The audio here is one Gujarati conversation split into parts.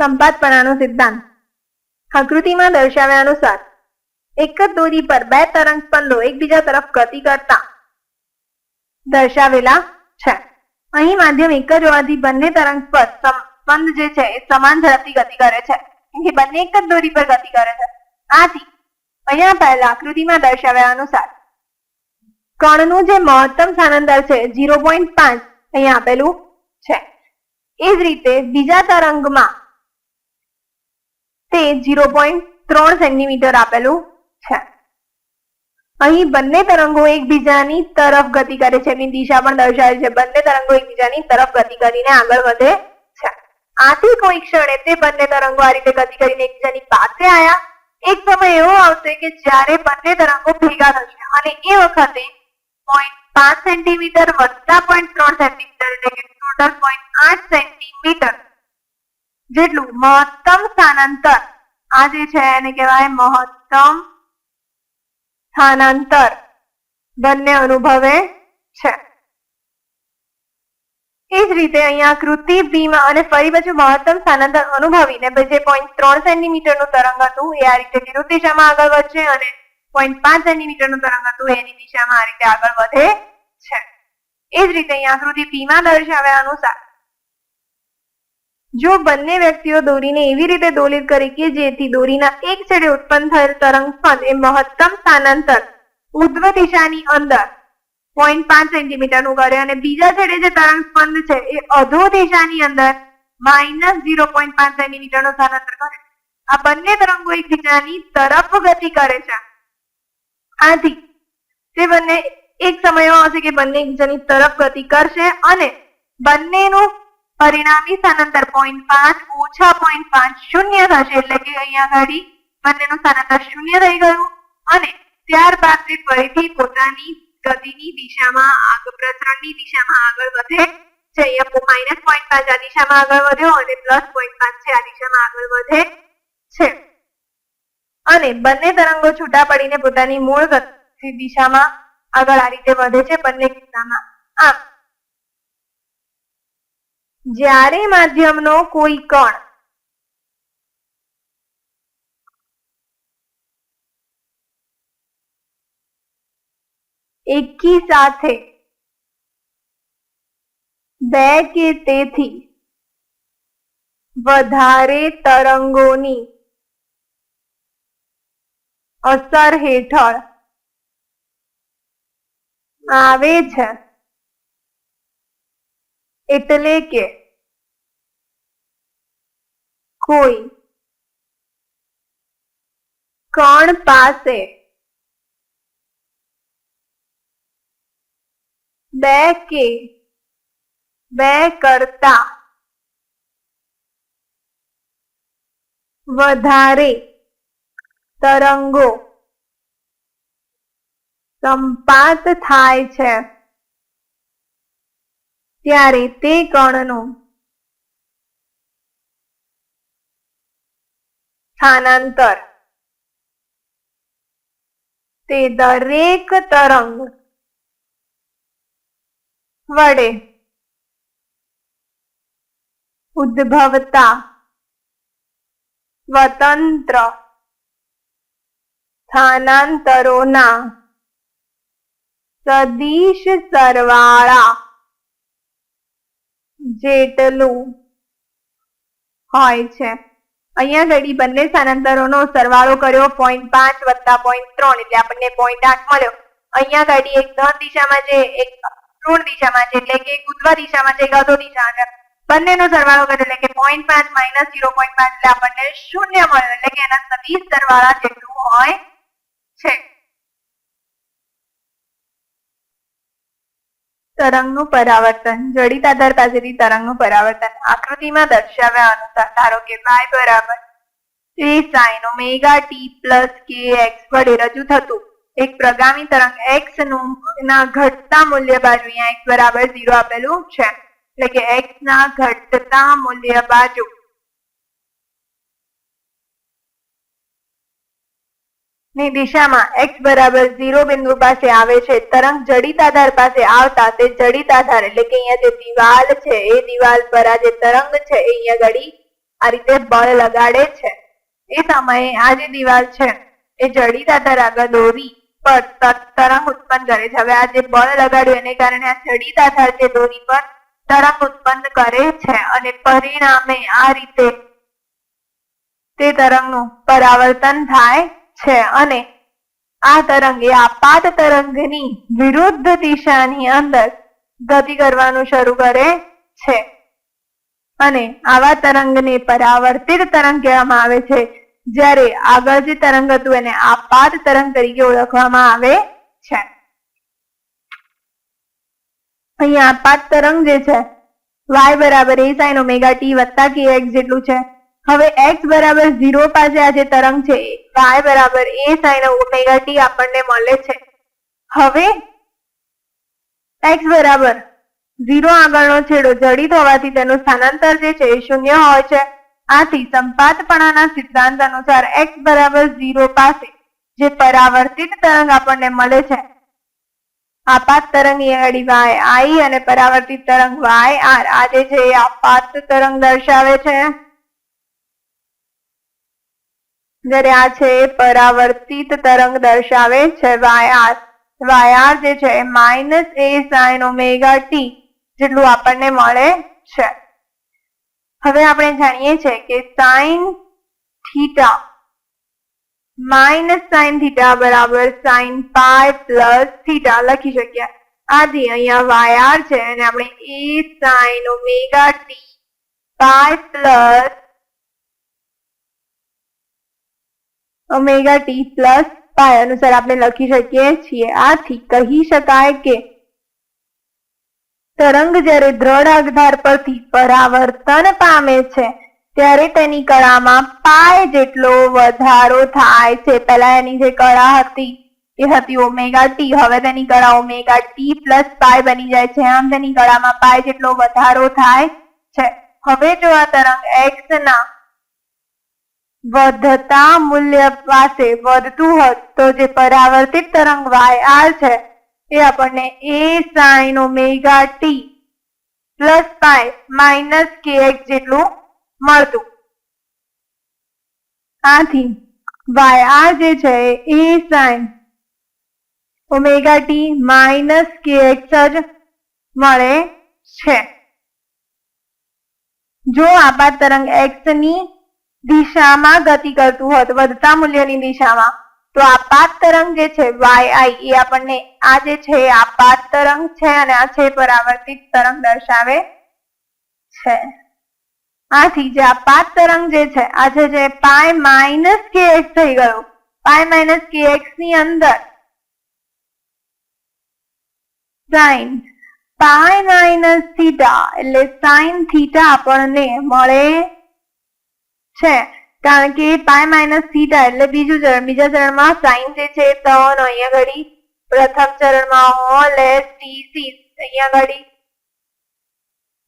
સંપાતપણાનો સિદ્ધાંત. આકૃતિમાં દર્શાવ્યા અનુસાર, એક જ દોરી પર બે તરંગ સ્પંદો એકબીજા તરફ ગતિ કરતા દર્શાવેલા છે. અહીં માધ્યમ એક જ હોવાથી બંને તરંગ પર સ્પંદ જે છે એ સમાન ઝડપથી ગતિ કરે છે. કે બંને એક જ દોરી પર ગતિ કરે છે. આથી, અહીંયા પહેલા આકૃતિમાં દર્શાવ્યા અનુસાર, કણનું જે મહત્તમ સ્થાનાંતર છે ઝીરો પોઈન્ટ પાંચ અહીંયા આપેલું છે. એ જ રીતે બીજા તરંગમાં તે ઝીરો પોઈન્ટ ત્રણ સેન્ટીમીટર આપેલું છે. અહીં બંને તરંગો એકબીજાની તરફ ગતિ કરે છે. એની દિશા પણ દર્શાવે છે. બંને તરંગો એકબીજાની તરફ ગતિ કરીને આગળ વધે છે. આથી કોઈ ક્ષણે તે બંને તરંગો આ રીતે ગતિ કરીને એકબીજાની પાસે આવ્યા એક સમય એવો આવશે કે જ્યારે બંને તરંગો ભેગા થશે અને એ વખતે પોઈન્ટ પાંચ સેન્ટીમીટર વત્તા પોઈન્ટ ત્રણ સેન્ટીમીટર એટલે કે ટોટલ પોઈન્ટ આઠ સેન્ટીમીટર જેટલું મહત્તમ સ્થાનાંતર. આ જે છે એને કહેવાય મહત્તમ સ્થાનાંતર. બંને અનુભવે છે. એ જ રીતે અહીંયા આકૃતિ બીમાં અને ફરી પાછું મહત્તમ સ્થાનાંતર અનુભવીને જે પોઈન્ટ ત્રણ સેન્ટીમીટરનું તરંગ હતું એ આ રીતે વિરુદ્ધ દિશામાં આગળ વધશે અને પોઈન્ટ પાંચ સેન્ટીમીટરનું તરંગ હતું એની દિશામાં આ રીતે આગળ વધે છે. એ જ રીતે અહીંયા આકૃતિ બીમાં દર્શાવ્યા અનુસાર જો બંને વ્યક્તિઓ દોરીને એવી રીતે દોલિત કરે કે જેથી દોરીના એક છેડે ઉત્પન્ન થયેલ તરંગ સ્પંદ એ મહત્તમ સ્થાનાંતર ઉર્ધ્વ દિશાની અંદર પોઈન્ટ પાંચ સેન્ટીમીટરનું કરે અને બીજા છેડે જે તરંગ સ્પંદ છે એ અધો દિશાની અંદર માઇનસ ઝીરો પોઈન્ટ પાંચ સેન્ટીમીટરનું સ્થાનાંતર કરે. આ બંને તરંગો એકબીજાની તરફ ગતિ કરે છે. આથી તે બંને એક સમયમાં આવશે કે બંને એકબીજાની તરફ ગતિ કરશે અને બંનેનું પરિણામી સ્થાનાંતર પોઈન્ટ પાંચ, ઓછા પોઈન્ટ પાંચ શૂન્ય થશે એટલે કે અહીંયા આગળ બંનેનું સ્થાનાંતર શૂન્ય થઈ ગયું. અને ત્યારબાદ તે ફરીથી પોતાની ગતિની દિશામાં આગળ પ્રસરણની દિશામાં આગળ વધે છે. અહીંયા માઇનસ પોઈન્ટ પાંચ આ દિશામાં આગળ વધ્યો અને પ્લસ પોઈન્ટ પાંચ છે આ દિશામાં આગળ વધે છે. અને બંને તરંગો છૂટા પડીને પોતાની મૂળ ગતિ દિશામાં આગળ આ રીતે વધે છે બંને કિસ્સામાં. આમ જ્યારે માધ્યમનો કોઈ કણ એકી સાથે બે કે તેથી વધારે તરંગોની અસર હેઠળ આવે છે. એટલે કે કોઈ કણ પાસે બે કે બે કરતા વધારે તરંગો સંપાત થાય છે ત્યારે તે કણનો સ્થાનાંતર તે દરેક તરંગ વડે ઉદ્ભવતા સ્વતંત્ર સ્થાનાંતરોના સદીશ સરવાળા જેટલું હોય છે. અહીંયા ઘડી બંને સ્થાનાંતરોનો સરવાળો કર્યો પોઈન્ટ પાંચ વત્તા પોઈન્ટ ત્રણ એટલે આપણને પોઈન્ટ આઠ મળ્યો. અહીંયા ઘડી એક ધન દિશામાં છે, એક ઋણ દિશામાં છે એટલે કે એક દિશામાં છે, એક અધો દિશામાં છે. બંનેનો સરવાળો કર્યો એટલે કે પોઈન્ટ પાંચ માઇનસ ઝીરો પોઈન્ટ પાંચ એટલે આપણને શૂન્ય મળ્યો એટલે કે એના સદિશ સરવાળા જેટલું હોય છે. તરંગનું પરાવર્તન, જડિત આધાર પાસેથી તરંગનું પરાવર્તન, આકૃતિમાં દર્શાવ્યા અનુસાર ધારો કે y બરાબર A omega T plus X વડે રજૂ થતું. એક પ્રગામી તરંગ એક્સનું ના ઘટતા મૂલ્ય બાજુ અહીંયા એક્સ બરાબર ઝીરો આપેલું છે. એટલે કે એક્સ ના ઘટતા મૂલ્ય બાજુ ની દિશામાં એક્સ બરાબર ઝીરો બિંદુ પાસે આવે છે. તરંગ જડિત આધાર પાસે આવતા તે જડિત આધાર એટલે કે અહીંયા જે દિવાલ છે, એ દિવાલ પર આ જે તરંગ છે, એ અહીંયા ઘડી આ રીતે બળ લગાડે છે. એ સમયે આ જે દિવાલ છે, એ જડિત આધાર આગળ દોરી પર તરંગ ઉત્પન્ન કરે છે. હવે આ જે બળ લગાડ્યું એને કારણે આ જડિત આધાર છે દોરી પર તરંગ ઉત્પન્ન કરે છે અને પરિણામે આ રીતે તે તરંગનું પરાવર્તન થાય છે અને આ તરંગ એ આપાત તરંગની વિરુદ્ધ દિશાની અંદર ગતિ કરવાનું શરૂ કરે છે. અને આવા તરંગને પરાવર્તિત તરંગ કહેવામાં આવે છે. જ્યારે આગળ જે તરંગ હતું એને આપાત તરંગ તરીકે ઓળખવામાં આવે છે. અહીંયા આપાત તરંગ જે છે વાય બરાબર એ સાઈન ઓમેગા ટી વત્તા kx જેટલું છે. હવે x બરાબર 0 પાસે આ જે તરંગ છે, y બરાબર a sin ઓમેગા t આપણને મળે છે. હવે x બરાબર 0 આગળનો છેડો જડિત હોવાથી તેનું સ્થાનાંતર જે છે એ શૂન્ય હોય છે. આથી સંપાતપણાના સિદ્ધાંત અનુસાર x બરાબર 0 પાસે જે પરાવર્તિત તરંગ આપણને મળે છે. આપાત તરંગ એ આગળ y, i અને પરાવર્તિત તરંગ y r આ જે એ આપાત તરંગ દર્શાવે છે. આ છે પરાવર્તિત તરંગ દર્શાવે છે. yr yr જે છે minus A sine omega T જેટલું આપણને મળે છે. હવે આપણે જાણીએ છીએ કે sine theta minus sine theta બરાબર સાઇન પાય પ્લસ થીટા લખી શકીએ. આથી અહીંયા yr છે અને આપણે A sine omega T pi plus omega T plus pi અનુસાર આપણે લખી શકીએ છીએ. આથી કહી શકાય કે તરંગ જ્યારે દ્રઢ આધાર પરથી પરાવર્તન પામે છે, ત્યારે તેની કળામાં પાય જેટલો વધારો થાય છે. પહેલા એની જે કળા હતી, એ હતી ઓમેગા ટી હવે તેની કળા ઓમેગા ટી પ્લસ પાય બની જાય છે. આમ તેની કળામાં પાય જેટલો વધારો થાય છે. હવે જો આ તરંગ એક્સ ના વધતા મૂલ્ય પાસે વધતું હોત તો જે પરાવર્તિત તરંગ વાય આર છે, એ આપણને A sine omega T plus pi minus KX જેટલું મળતું. આથી વાય આર જે છે, A sine omega T minus KX જ મળે છે. જો આપાત તરંગ એક્સની દિશામાં ગતિ કરતું હોત, વધતા મૂલ્યની દિશામાં. તો આપાત તરંગ જે છે yi એ આપણને આ જે છે આપાત તરંગ છે અને આ છે પરાવર્તિત તરંગ દર્શાવે છે. આથી જે આપાત તરંગ જે છે, આ જે પાય માઇનસ કે એક્સ થઈ ગયું. પાય માઇનસ કે એક્સની અંદર. સાઈન પાય માઇનસ થીટા એટલે સાઈન થીટા આપણને મળે છે. કારણ કે પાય માઇનસ થીટા એટલે બીજું ચરણ. બીજા ચરણમાં સાઈન જે છે ત્રણ અહીંયા ઘડી. પ્રથમ ચરણમાં હોલ એસ ટી સી અહીંયા ઘડી.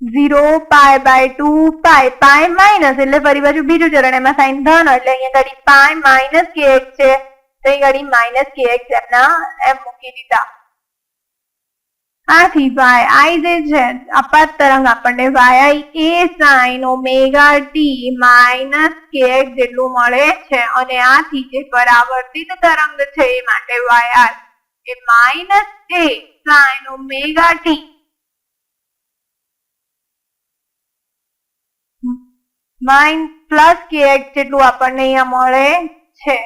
Zero pi by two pi pi minus એટલે ફરી બાજુ બીજું ચરણ. એમાં સાઈન ધન એટલે અહીંયા ઘડી પાય માઇનસ કે છે. તો અહીં ઘડી માઇનસ કે એક્સ એમના એમ મૂકી દીધા. આથી વાય આઈ જે છે આપાત તરંગ આપણને Y I A sine omega T minus K જેટલું મળે છે અને આથી જે પરાવર્તિત તરંગ છે એ માટે Y R A minus A sine omega T minus plus K જેટલું આપણને અહીંયા મળે છે.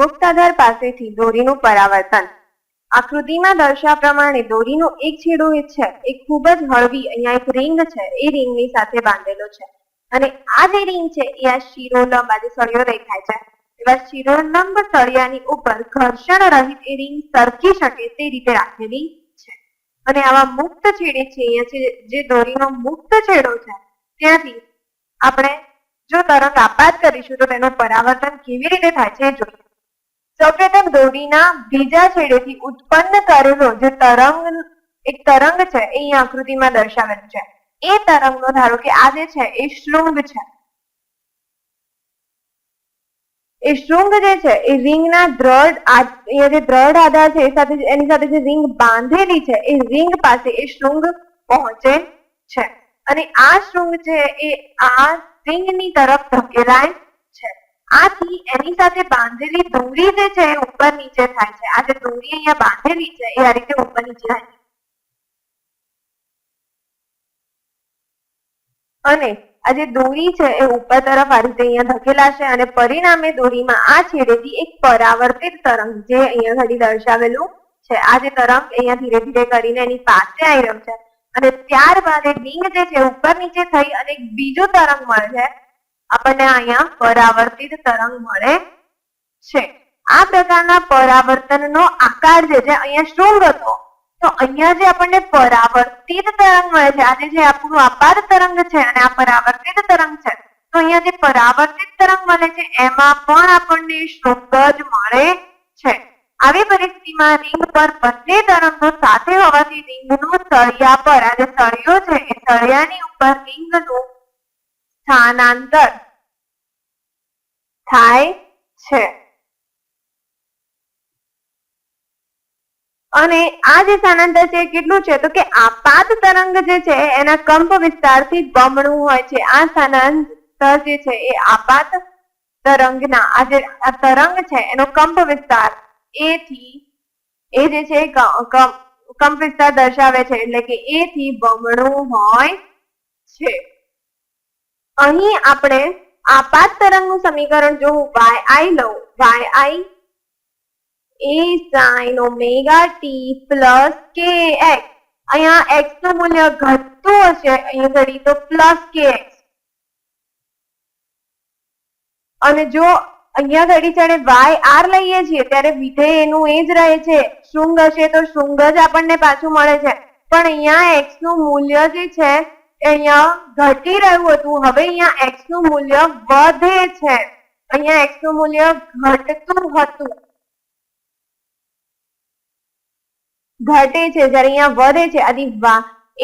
મુક્તાધાર પાસેથી દોરીનું પરાવર્તન. આકૃતિમાં દર્શાવ્યા પ્રમાણે દોરીનો એક છેડો છે, એ ખૂબ જ હળવી, અહીંયા એક રિંગ છે, એ રિંગની સાથે બાંધેલો છે. અને આ જે રિંગ છે, એ આ શિરોલંબ આજે સળિયો દેખાય છે. એવા શિરોલંબ સળિયાની ઉપર ઘર્ષણ રહિત એ રિંગ સરકી શકે તે રીતે રાખેલી છે. અને આવા મુક્ત છેડે છે, અહીંયા છે જે દોરીનો મુક્ત છેડો છે, ત્યાંથી આપણે જો તરંગ આપાત કરીશું તો તેનું પરાવર્તન કેવી રીતે થાય છે જોઈએ. સૌપ્રથમ દોરીના બીજા છેડેથી ઉત્પન્ન કરેલો જે તરંગ, એક તરંગ છે, એ આકૃતિમાં દર્શાવેલું છે. એ તરંગનો ધારો કે આ જે છે, એ શૃંગ છે. એ શૃંગ જે છે, એ રિંગના દ્રઢ અહીંયા જે દ્રઢ આધાર છે, એ સાથે એની સાથે જે રિંગ બાંધેલી છે, એ રિંગ પાસે એ શૃંગ પહોંચે છે. અને આ શૃંગ છે, એ આ રિંગની તરફ ધકેલાય આથી એની સાથે બાંધેલી દોરી જે છે ઉપર નીચે થાય છે. આ જે દોરી અહીંયા બાંધેલી છે એ આ રીતે ઉપર નીચે થાય અને આ જે દોરી છે એ ઉપર તરફ આ રીતે અહીંયા ધકેલાશે અને પરિણામે દોરીમાં આ છેડેથી એક પરાવર્તિત તરંગ જે અહીંયા ઘડી દર્શાવેલું છે. આ જે તરંગ અહીંયા ધીરે ધીરે કરીને એની પાસે આવી રહ્યો છે. અને ત્યારબાદ એ રિંગ જે છે ઉપર નીચે થઈ અને એક બીજો તરંગ મળે છે. આપણને અહીંયા પરાવર્તિત તરંગ મળે છે. આ પ્રકારના પરાવર્તનનો આકાર જે છે, અહીંયા શૃંગ હતો? તો અહીંયા જે આપણને પરાવર્તિત તરંગ મળે છે, આજે જે આપણું આપાત તરંગ છે અને આ પરાવર્તિત તરંગ છે, તો અહીંયા જે પરાવર્તિત તરંગ મળે છે, એમાં પણ આપણને શૃંગ જ મળે છે. આવી પરિસ્થિતિમાં રિંગ પર બંને તરંગો સાથે હોવાથી રિંગનું સળિયા પર, આ જે સળિયો છે, એ સળિયાની ઉપર રિંગનું સ્થાનાંતર થાય છે. અને આ જે સ્થાનાંતર છે કેટલું છે? તો કે આપાત તરંગ જે છે એના કંપ વિસ્તારથી બમણું હોય છે. આ સ્થાનાંતર જે છે એ આપાત તરંગના, આ જે તરંગ છે એનો કંપ વિસ્તાર એ થી, એ જે છે કંપ વિસ્તાર દર્શાવે છે. એટલે કે એ થી બમણું હોય છે. અહીં આપણે આપાત તરંગનું સમીકરણ જો હું આઈ લઉં. I A sine omega T plus K X અહીંયા એક્સનું મૂલ્ય ઘટતું હશે, અહીંયા ઘડી તો પ્લસ કે એક્સ અને જો અહીંયા ઘડી છે વાય આર લઈએ છીએ, ત્યારે વિધેય એનું એ જ રહે છે. શૃંગ હશે તો શૃંગ જ આપણને પાછું મળે છે. પણ અહીંયા એક્સનું મૂલ્ય જે છે અહીંયા ઘટી રહ્યું હતું. હવે અહીંયા x નું મૂલ્ય વધે છે. અહીંયા x નું મૂલ્ય ઘટતું હતું. ઘટે છે, જ્યારે અહીંયા વધે છે. આથી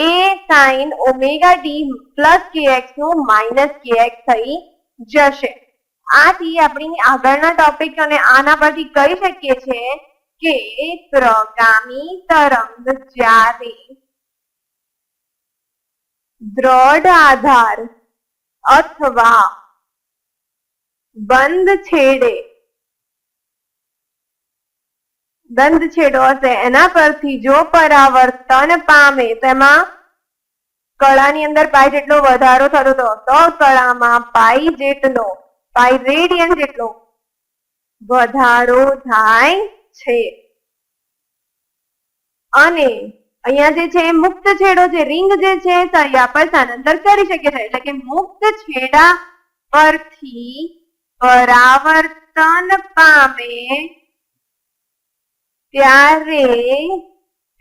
A sine omega T plus એક્સનું minus X થઈ જશે. આથી આપણી આગળના ટોપિક અને આના પરથી કહી શકીએ છીએ કે પ્રગામી તરંગ જ્યારે દ્રઢ આધાર અથવા બંધ છેડે. બંધ છેડો હશે. એના પરથી જો પરાવર્તન પામે તેમાં કળાની અંદર પાઈ જેટલો વધારો થતો હતો, તો કળામાં પાઈ જેટલો પાઈ રેડિયન જેટલો વધારો થાય છે. અને અહીંયા જે છે, મુક્ત છેડો જે રિંગ જે છે સળિયા પર સ્થાનાંતર કરી શકે છે એટલે કે મુક્ત છેડા પરથી પરાવર્તન પામે ત્યારે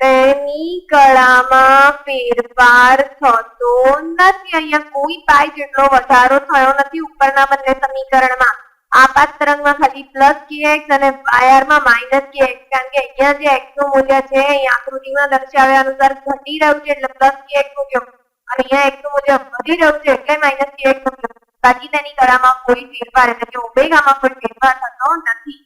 તેની કળામાં ફેરફાર થતો નથી. અહીંયા કોઈ પાય જેટલો વધારો થયો નથી ઉપરના બંને સમીકરણમાં. આપાત તરંગમાં ખાલી પ્લસ કેએક્સ અને વાયરમાં માઇનસ કેએક્સ કારણ કે અહીંયા જે એક્સનું મૂલ્ય છે અહીંયા આકૃતિમાં દર્શાવ્યા અનુસાર ઘટી રહ્યું છે, એટલે પ્લસ કેએક્સ મૂક્યો અને અહીંયા એક્સનું મૂલ્ય વધી રહ્યું છે, એટલે માઇનસ કેએક્સ મૂક્યો બાકી તેની કળામાં કોઈ ફેરફાર એટલે કે ઓમેગામાં કોઈ ફેરફાર થતો નથી.